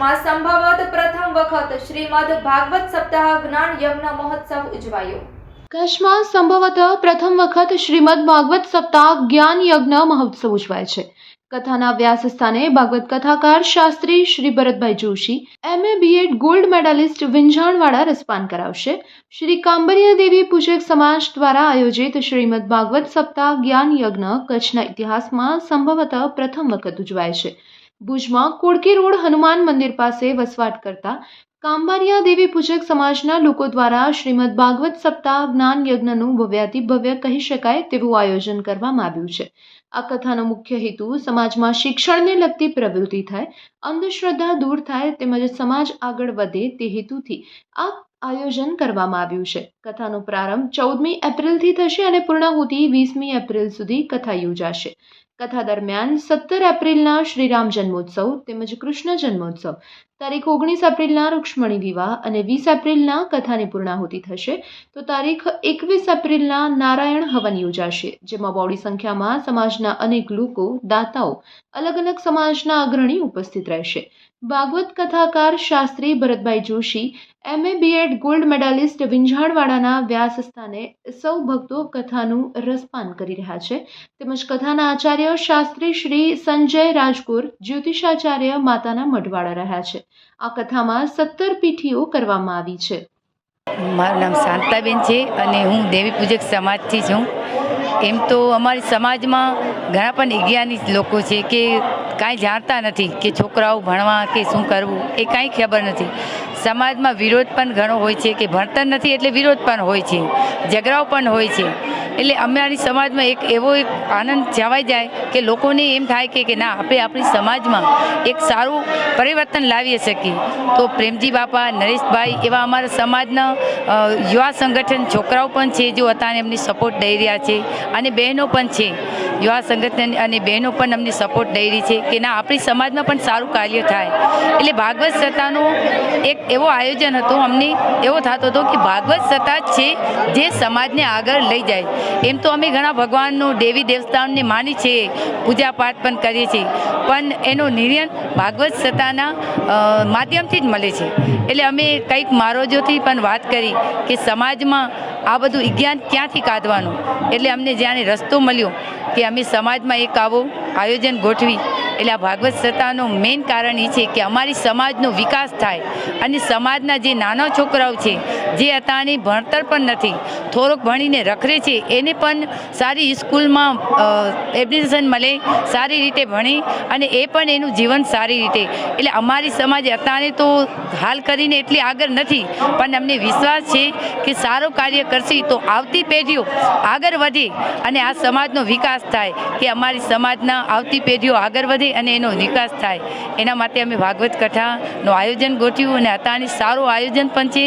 કચ્છમાં સંભવત પ્રથમ વખત શ્રીમદ ભાગવત સપ્તાહ જ્ઞાન યજ્ઞ મહોત્સવ ઉજવાયો. કચ્છમાં સંભવતઃ પ્રથમ વખત શ્રીમદ ભાગવત સપ્તાહ જ્ઞાન યજ્ઞ મહોત્સવ ઉજવાય છે. કથાના વ્યાસ સ્થાને ભાગવત કથાકાર Shastri Shri Bharatbhai Joshi M A BEd gold medalist વિંઝાણવાળા રસપાન કરાવશે. શ્રી કાંબરિયા દેવી પૂજક સમાજ દ્વારા આયોજિત શ્રીમદ ભાગવત સપ્તાહ જ્ઞાન યજ્ઞ કચ્છના ઇતિહાસમાં સંભવતઃ પ્રથમ વખત ઉજવાય છે. ભુજમાં કોડકી રોડ હનુમાન મંદિર પાસે વસવાટ કરતા કાંબારિયા દેવી પૂજક સમાજના લોકો દ્વારા શ્રીમદ ભાગવત સપ્તાહ જ્ઞાન યજ્ઞનું ભવ્યાતિ ભવ્ય કહી શકાય તેવું આયોજન કરવામાં આવ્યું છે. આ કથાનો મુખ્ય હેતુ સમાજમાં શિક્ષણને લગતી પ્રવૃત્તિ થાય, અંધશ્રદ્ધા દૂર થાય તેમજ સમાજ આગળ વધે તે હેતુથી આ આયોજન કરવામાં આવ્યું છે. કથાનો પ્રારંભ ચૌદમી એપ્રિલથી થશે અને પૂર્ણાહુતિ વીસમી એપ્રિલ સુધી કથા યોજાશે. કથા દરમિયાન સત્તર એપ્રિલના શ્રીરામ જન્મોત્સવ તેમજ કૃષ્ણ જન્મોત્સવ. તારીખ ઓગણીસ એપ્રિલના રૂક્ષ્મણી વિવાહ અને વીસ એપ્રિલના કથાની પૂર્ણાહુતિ થશે. તો તારીખ એકવીસ એપ્રિલના નારાયણ હવન યોજાશે, જેમાં બહોળી સંખ્યામાં સમાજના અનેક લોકો, દાતાઓ, અલગ અલગ સમાજના અગ્રણી ઉપસ્થિત રહેશે. ભાગવત કથાકાર Shastri Bharatbhai Joshi, MA BEd gold medalist વિંઝાણવાડાના વ્યાસ સ્થાને સૌ ભક્તો કથાનું રસપાન કરી રહ્યા છે. તેમજ કથાના આચાર્ય શાસ્ત્રી શ્રી સંજય રાજકોર, જ્યોતિષાચાર્ય માતાના મઢવાડા રહ્યા છે. આ કથામાં સત્તર પીઠીઓ કરવામાં આવી છે. મારું નામ શાંતાબેન છે અને હું દેવી પૂજક સમાજથી છું. એમ તો અમારી સમાજમાં ઘણા પણ અજ્ઞાની લોકો છે કે કાંઈ જાણતા નથી કે છોકરાઓ ભણવા કે શું કરવું એ કાંઈ ખબર નથી. સમાજમાં વિરોધ પણ ઘણો હોય છે કે ભણતર નથી એટલે વિરોધ પણ હોય છે. ઝઘડાઓ પણ હોય છે. એટલે અમારી સમાજમાં એક એવો એક આનંદ જવાઈ જાય કે લોકોને એમ થાય કે ના, આપણે આપણી સમાજમાં એક સારું પરિવર્તન લાવી શકીએ. તો પ્રેમજી બાપા, નરેશભાઈ એવા અમારા સમાજના યુવા સંગઠન છોકરાઓ પણ છે, જો અત્યારે એમની સપોર્ટ દઈ રહ્યા છે અને બહેનો પણ છે. યુવા સંગઠન અને બહેનો પણ અમને સપોર્ટ દઈ રહી છે કે ના, આપણી સમાજમાં પણ સારું કાર્ય થાય. એટલે ભાગવત સત્તાનું એક એવો આયોજન હતું, અમને એવો થતો હતો કે ભાગવત સત્તા છે જે સમાજને આગળ લઈ જાય. એમ તો અમે ઘણા ભગવાનનું, દેવી દેવતાઓને માની છે, પૂજા પાઠ પણ કરીએ છીએ. પણ એનો નિર્ણય ભાગવત સત્તાના માધ્યમથી જ મળે છે. એટલે અમે કંઈક મારોજોથી પણ વાત કરી કે સમાજમાં આ બધું વિજ્ઞાન ક્યાંથી કાઢવાનું? એટલે અમને જ્યાંને રસ્તો મળ્યો કે અમે સમાજમાં એક આવો આયોજન ગોઠવી એટલે આ ભાગવત સત્તાનું મેઇન કારણ એ છે કે અમારી સમાજનો વિકાસ થાય અને સમાજના જે નાના છોકરાઓ છે, જે અત્યારની ભણતર પણ નથી, થોડોક ભણીને રખડે છે, એને પણ સારી સ્કૂલમાં એડમિશન મળે, સારી રીતે ભણી અને એ પણ એનું જીવન સારી રીતે. એટલે અમારી સમાજ અત્યારે તો હાલ કરીને એટલી આગળ નથી, પણ અમને વિશ્વાસ છે કે સારું કાર્ય કરશે તો આવતી પેઢીઓ આગળ વધે અને આ સમાજનો વિકાસ થાય, કે અમારી સમાજના આવતી પેઢીઓ આગળ વધે. અને એનો વિકાસ થાય. એના માટે અમે ભાગવત કથાનું આયોજન ગોઠવ્યું અને અત્યારની સારું આયોજન પણ છે.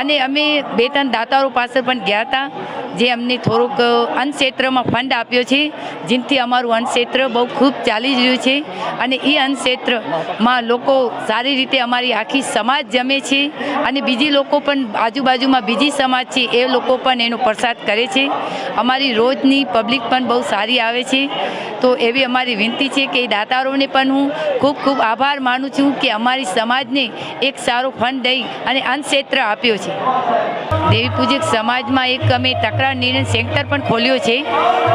અને અમે બે ત્રણ દાતાઓ પાસે પણ ગયા હતા, જે અમને થોડુંક અન્ન ક્ષેત્રમાં ફંડ આપ્યો છે, જેથી અમારું અન્ન ક્ષેત્ર બહુ ખૂબ ચાલી રહ્યું છે. અને એ અન્ન ક્ષેત્રમાં લોકો સારી રીતે અમારી આખી સમાજ જમે છે અને બીજી લોકો પણ આજુબાજુમાં બીજી સમાજ છે, એ લોકો પણ એનો પ્રસાદ કરે છે. અમારી રોજની પબ્લિક પણ બહુ સારી આવે છે. તો એવી અમારી વિનંતી છે કે દાતારોને પણ હું ખૂબ ખૂબ આભાર માનું છું કે અમારી સમાજને એક સારો ફંડ દઈ અને ક્ષેત્ર આપ્યો છે. દેવી પૂજક સમાજમાં એક અમે તકરાર નિર્ણય સેન્ટર પણ ખોલ્યો છે,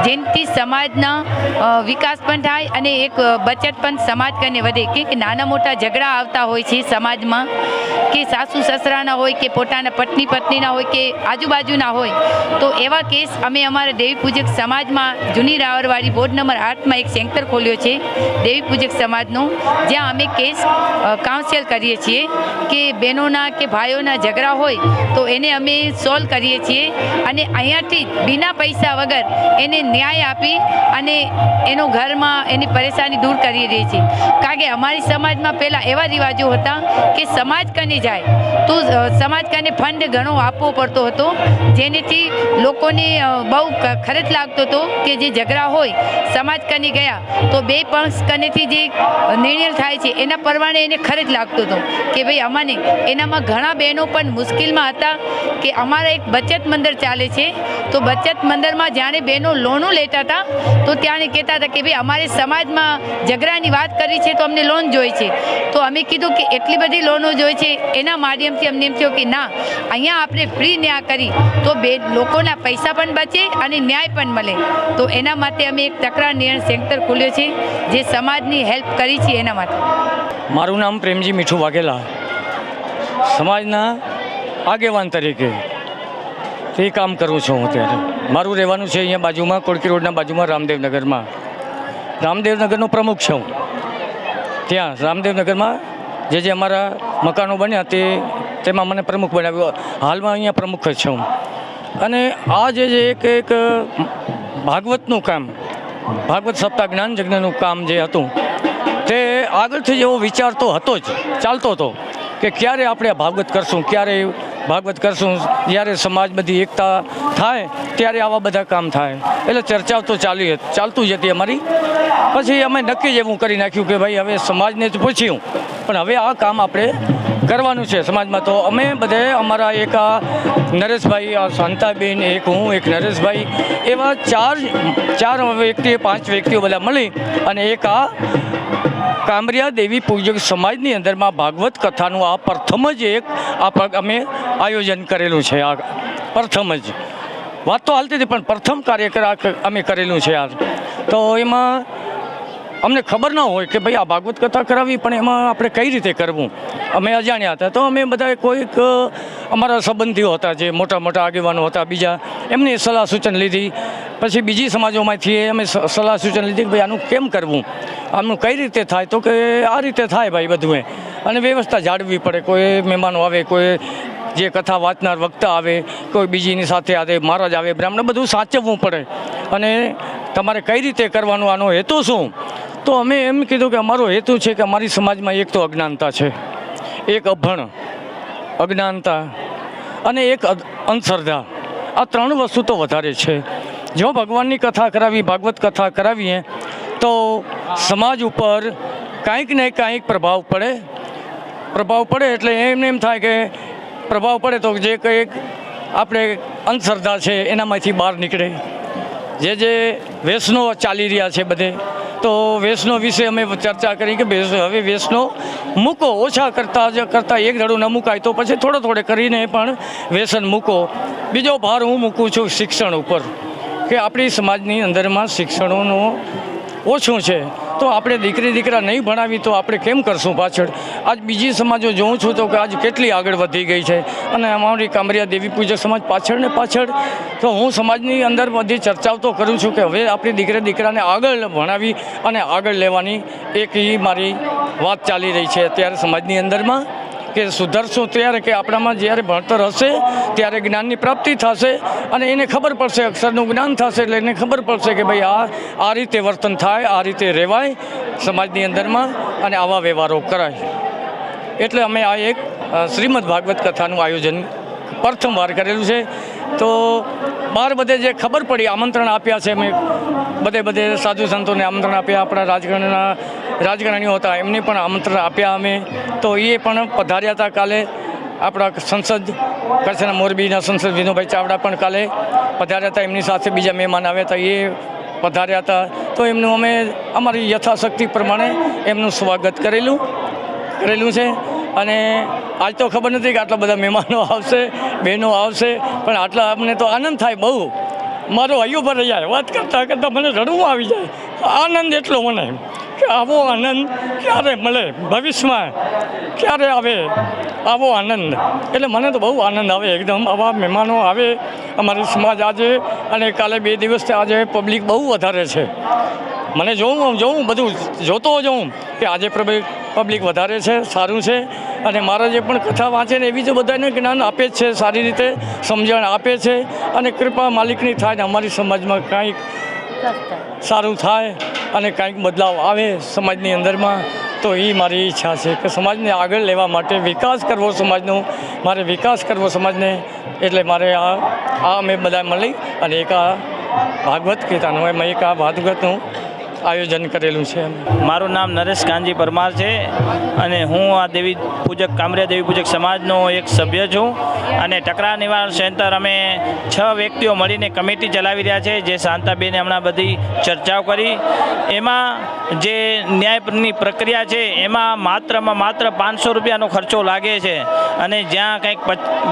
જેનાથી સમાજના વિકાસ પણ થાય અને એક બચત પણ સમાજ કરીને વધે. કે નાના મોટા ઝઘડા આવતા હોય છે સમાજમાં, કે સાસુ સસરાના હોય, કે પોતાના પત્ની પત્નીના હોય, કે આજુબાજુના હોય, તો એવા કેસ અમે અમારા દેવી પૂજક સમાજમાં જૂની રાવરવાડી બોર્ડ નંબર આઠમાં એક સેન્ટર ખોલ્યો છે, દેવી પૂજક સમાજનો, જ્યાં અમે કેસ કાઉન્સેલ કરીએ છીએ કે બહેનોના કે ભાઈઓના ઝઘડા હોય તો એને અમે સોલ્વ કરીએ છીએ અને અહીંયાથી બિના પૈસા વગર એને ન્યાય આપી અને એનો ઘરમાં એની પરેશાની દૂર કરી રહી છે. કારણ કે અમારી સમાજમાં પહેલાં એવા રિવાજો હતા કે સમાજ કને જાય તો સમાજ કને ફંડ ઘણો આપવો પડતો હતો, જેનેથી લોકોને બહુ ખરચ લાગતો હતો કે જે ઝઘડા હોય, સમાજ કને ગયા તો બે પણ સ્કનેથી જે નિર્ણય થાય છે, એના પરવાણે એને ખરે જ લાગતું હતું કે ભાઈ અમાને એનામાં ઘણા બહેનો પણ મુશ્કેલમાં હતા કે અમારા એક બચત મંદિર ચાલે છે, તો બચત મંદિરમાં જાણે બહેનો લોનો લેતા હતા, તો ત્યાં કહેતા હતા કે ભાઈ અમારે સમાજમાં ઝઘડાની વાત કરી છે તો અમને લોન જોઈએ છે. તો અમે કીધું કે એટલી બધી લોનો જોઈએ છે, એના માધ્યમથી અમને એમ થયું કે ના, અહીંયા આપણે ફ્રી ન્યાય કરી, તો બે લોકોના પૈસા પણ બચે અને ન્યાય પણ મળે. તો એના માટે અમે એક તકરાર નિર્ણય સેન્ટર ખોલ્યો છે, જે સમાજની હેલ્પ કરી છે એના માટે. મારું નામ પ્રેમજી મીઠું વાઘેલા. સમાજના આગેવાન તરીકે તે કામ કરું છું હું અત્યારે. મારું રહેવાનું છે અહીંયા બાજુમાં કોડકી રોડના બાજુમાં, રામદેવનગરમાં. રામદેવનગરનો પ્રમુખ છું. ત્યાં, રામદેવનગરમાં જે જે અમારા મકાનો બન્યા તે, તેમાં મને પ્રમુખ બનાવ્યો. હાલમાં અહીંયા પ્રમુખ છું. અને આ જે એક એક, ભાગવતનું કામ ભાગવત સપ્તાહ જ્ઞાન યજ્ઞનું કામ જે હતું, તે આગળથી એવો વિચાર તો હતો જ, ચાલતો હતો કે ક્યારે આપણે ભાગવત કરશું, ક્યારે ભાગવત કરશું, જ્યારે સમાજ બધી એકતા થાય, ત્યારે આવા બધા કામ થાય. એટલે ચર્ચાઓ તો ચાલી ચાલતું જ હતી અમારી. પછી અમે નક્કી જ એવું કરી નાખ્યું કે ભાઈ હવે સમાજને જ પૂછ્યું. પણ હવે આ કામ આપણે કરવાનું છે સમાજમાં. તો અમે બધે અમારા એક નરેશભાઈ શાંતાબેન, એક હું, એક નરેશભાઈ, એવા ચાર ચાર વ્યક્તિ પાંચ વ્યક્તિઓ બધા મળી અને એક આ કામરિયા દેવી પૂજક સમાજની અંદરમાં ભાગવત કથાનું આ પ્રથમ જ એક આ અમે આયોજન કરેલું છે આ પ્રથમ જ. વાત તો હાલતી હતી, પણ પ્રથમ કાર્યક્રમ અમે કરેલું છે આ. તો એમાં અમને ખબર ન હોય કે ભાઈ આ ભાગવત કથા કરાવી, પણ એમાં આપણે કઈ રીતે કરવું? અમે અજાણ્યા હતા. તો અમે બધા કોઈક અમારા સંબંધીઓ હતા જે મોટા મોટા આગેવાનો હતા, બીજા. એમની સલાહ સૂચન લીધી. પછી બીજી સમાજોમાંથી અમે સલાહ સૂચન લીધી કે ભાઈ આનું કેમ કરવું? આમનું કઈ રીતે થાય? તો કે આ રીતે થાય ભાઈ બધું અને વ્યવસ્થા જાળવવી પડે. કોઈ મહેમાનો આવે, કોઈ જે કથા વાંચનાર વક્તા આવે, કોઈ બીજીની સાથે આવે મહારાજ આવે, બ્રાહ્મણ, બધું સાચવવું પડે. અને તમારે કઈ રીતે કરવાનું આનો હેતુ શું? તો અમે એમ કીધું કે અમારો હેતુ છે કે અમારી સમાજમાં એક તો અજ્ઞાનતા છે, એક અભણ અજ્ઞાનતા અને એક અધ- અંધશ્રદ્ધા. આ ત્રણ વસ્તુ તો વધારે છે. જો ભગવાનની કથા કરાવી, ભાગવત કથા કરાવીએ, તો સમાજ ઉપર કાંઈક ને કાંઈક પ્રભાવ પડે. પ્રભાવ પડે એટલે એમને એમ થાય કે પ્રભાવ પડે તો જે કંઈક આપણે અંધશ્રદ્ધા છે એનામાંથી બહાર નીકળે. જે જે વ્યસનો ચાલી રહ્યા છે બધે તો વૈષ્ણવ વિશે અમે ચર્ચા કરી કે હવે વૈષ્ણવ મૂકો, ઓછા કરતાં જ કરતાં એક દડું ન મુકાય તો પછી થોડો થોડે કરીને પણ વ્યસન મૂકો. બીજો ભાર હું મૂકું છું શિક્ષણ ઉપર, કે આપણી સમાજની અંદરમાં શિક્ષણોનું ઓછું છે. તો આપણે દીકરી દીકરા નહીં ભણાવી તો આપણે કેમ કરશું પાછળ? આજ બીજી સમાજો જોઉં છું તો કે આજ કેટલી આગળ વધી ગઈ છે. અને અમારી કામરિયા દેવી પૂજક સમાજ પાછળ ને પાછળ તો હું સમાજની અંદર બધી ચર્ચાઓ તો કરું છું કે હવે આપણી દીકરી દીકરાને આગળ ભણાવી અને આગળ લેવાની એક મારી વાત ચાલી રહી છે અત્યારે સમાજની અંદરમાં. કે સુધરશું ત્યારે કે આપણામાં જ્યારે ભણતર હશે, ત્યારે જ્ઞાનની પ્રાપ્તિ થશે અને એને ખબર પડશે, અક્ષરનું જ્ઞાન થશે એટલે એને ખબર પડશે કે ભાઈ આ આ રીતે વર્તન થાય, આ રીતે રહેવાય સમાજની અંદરમાં અને આવા વ્યવહારો કરાય. એટલે અમે આ એક શ્રીમદ ભાગવત કથાનું આયોજન પ્રથમવાર કરેલું છે. તો બહાર બધે જે ખબર પડી, આમંત્રણ આપ્યા છે મેં બધે બધે સાધુ સંતોને આમંત્રણ આપ્યા, આપણા રાજકારણના રાજકારણીઓ હતા, એમને પણ આમંત્રણ આપ્યા અમે. તો એ પણ પધાર્યા હતા કાલે. આપણા સંસદ કચ્છના મોરબીના સંસદ વિનોભાઈ ચાવડા પણ કાલે પધાર્યા હતા, એમની સાથે બીજા મહેમાન આવ્યા હતા, એ પધાર્યા હતા. તો એમનું અમે અમારી યથાશક્તિ પ્રમાણે એમનું સ્વાગત કરેલું કરેલું છે. અને આજ તો ખબર નથી કે આટલા બધા મહેમાનો આવશે, બહેનો આવશે, પણ આટલા અમને તો આનંદ થાય બહુ. મારો હૈયો પર જાય, વાત કરતાં કરતાં મને રડવું આવી જાય. આનંદ એટલો મને. કે આવો આનંદ ક્યારે મળે ભવિષ્યમાં? ક્યારે આવે? આવો આનંદ. એટલે મને તો બહુ આનંદ આવે, એકદમ આવા મહેમાનો આવે અમારી સમાજ આજે અને કાલે બે દિવસથી આજે પબ્લિક બહુ વધારે છે. મને જોઉં જોઉં બધું, જોતો જોઉં કે આજે પબ્લિક પબ્લિક વધારે છે, સારું છે. અને મારા જે પણ કથા વાંચે ને એવી જ બધાને જ્ઞાન આપે છે, સારી રીતે સમજણ આપે છે. અને કૃપા માલિકની થાય ને અમારી સમાજમાં કાંઈક સારું થાય અને કાંઈક બદલાવ આવે સમાજની અંદરમાં, તો એ મારી ઈચ્છા છે કે સમાજને આગળ લેવા માટે વિકાસ કરવો સમાજનો. મારે વિકાસ કરવો સમાજને, એટલે મારે આ આ અમે બધા મળી અને એક આ ભાગવત ગીતાનું, એમાં એક આ ભાગવતનું આયોજન કરેલું છે મારું નામ નરેશ કાનજી પરમાર છે અને હું આ દેવી પૂજક, કામરિયા દેવી પૂજક સમાજનો એક સભ્ય છું અને ટકરા નિવારણ સેન્ટર અમે છ વ્યક્તિઓ મળીને કમિટી ચલાવી રહ્યા છે, જે શાંતાબેને હમણાં બધી ચર્ચાઓ કરી. એમાં જે ન્યાયની પ્રક્રિયા છે, એમાં માત્રમાં માત્ર પાંચસો રૂપિયાનો ખર્ચો લાગે છે. અને જ્યાં કંઈક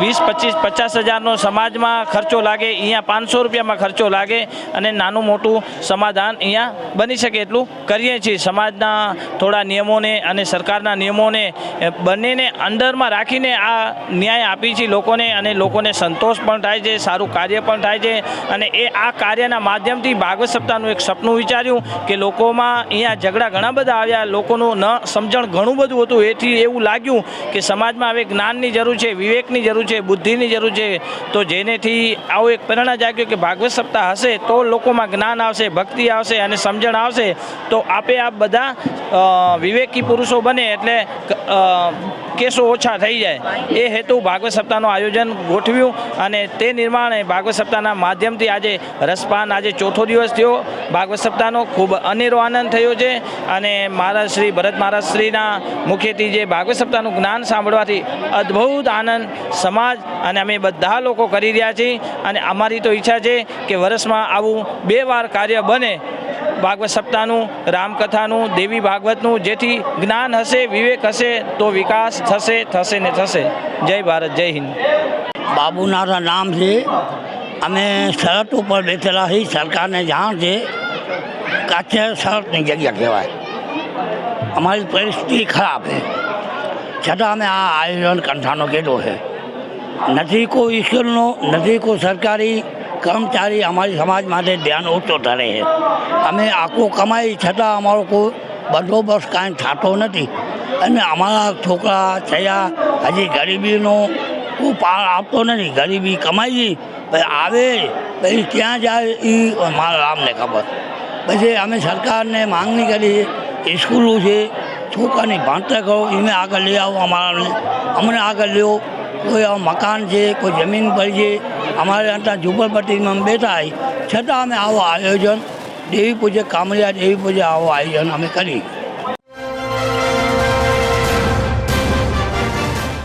વીસ, પચીસ, પચાસ હજારનો સમાજમાં ખર્ચો લાગે અહીંયા પાંચસો રૂપિયામાં ખર્ચો લાગે અને નાનું મોટું સમાધાન અહીંયા બની શકે એટલું કરીએ છીએ. સમાજના થોડા નિયમોને અને સરકારના નિયમોને બંનેને અંદરમાં રાખીને આ ન્યાય આપી છે લોકોને અને લોકોને સંતોષ પણ થાય છે, સારું કાર્ય પણ થાય છે અને એ આ કાર્યના માધ્યમથી ભાગવત સપ્તાહનું એક સપનું વિચાર્યું કે લોકોમાં અહીંયા ઝઘડા ઘણા બધા આવ્યા. લોકોનું ન સમજણ ઘણું બધું હતું. એથી એવું લાગ્યું કે સમાજમાં હવે જ્ઞાનની જરૂર છે, વિવેકની જરૂર છે, બુદ્ધિની જરૂર છે. તો જેનેથી આવું એક પ્રેરણા જાગ્યો કે ભાગવત સપ્તાહ હશે તો લોકોમાં જ્ઞાન આવશે, ભક્તિ આવશે અને સમજણ આવશે. તો આપે આપ બધા વિવેકી પુરુષો બને એટલે કેસો ઓછા થઈ જાય. એ હેતુ ભાગવત સપ્તાહનું આયોજન ગોઠવ્યું અને તે નિર્માણે ભાગવત સપ્તાહના માધ્યમથી આજે રસપાન આજે ચોથો દિવસ થયો. ભાગવત સપ્તાહનો ખૂબ અનેરો આનંદ થયો છે અને મહારાજ શ્રી ભરત મહારાજ શ્રીના મુખેથી જે ભાગવત સપ્તાહનું જ્ઞાન સાંભળવાથી અદ્ભુત આનંદ સમાજ અને અમે બધા લોકો કરી રહ્યા છીએ. અને અમારી તો ઈચ્છા છે કે વર્ષમાં આવું બે વાર કાર્ય બને ભાગવત સપ્તાહનું, રામકથાનું, દેવી ભાગવતનું, જેથી જ્ઞાન હશે, વિવેક હશે, તો વિકાસ થશે થશે ને થશે. જય ભારત, જય હિન્દ. બાબુના નામ છે. અમે શરત ઉપર બેઠેલા છીએ, સરકારને જાણ છે કાચે શરતની જગ્યા કહેવાય. અમારી પરિસ્થિતિ ખરાબ છે. છતાં અમે આ આયોજન કંઠાનો કેટલો છે. નથી કોઈ ઈશ્વરનો, નથી કોઈ સરકારી કર્મચારી અમારી સમાજ માટે ધ્યાન ઓછો ધરે છે. અમે આખું કમાઈ છતાં અમારો કોઈ બંદોબસ્ત કાંઈ થતો નથી. અને અમારા છોકરા થયા, હજી ગરીબીનો કોઈ પાર આપતો નથી. ગરીબી કમાઈ, પછી આવે, પછી ક્યાં જાય એ મારા રામને ખબર. પછી અમે સરકારને માંગણી કરી સ્કૂલો છે, છોકરાની ભણતર કરો એને આગળ લઈ આવો અમારાને. અમને આગળ લ્યો. કોઈ મકાન છે, કોઈ જમીન પર છે. અમારે અત્યારે ઝુંપડપટ્ટીમાં બેઠા છતાં અમે આવો આયોજન, દેવી પૂજક કામરિયા દેવી પૂજા આવો આયોજન અમે કરી.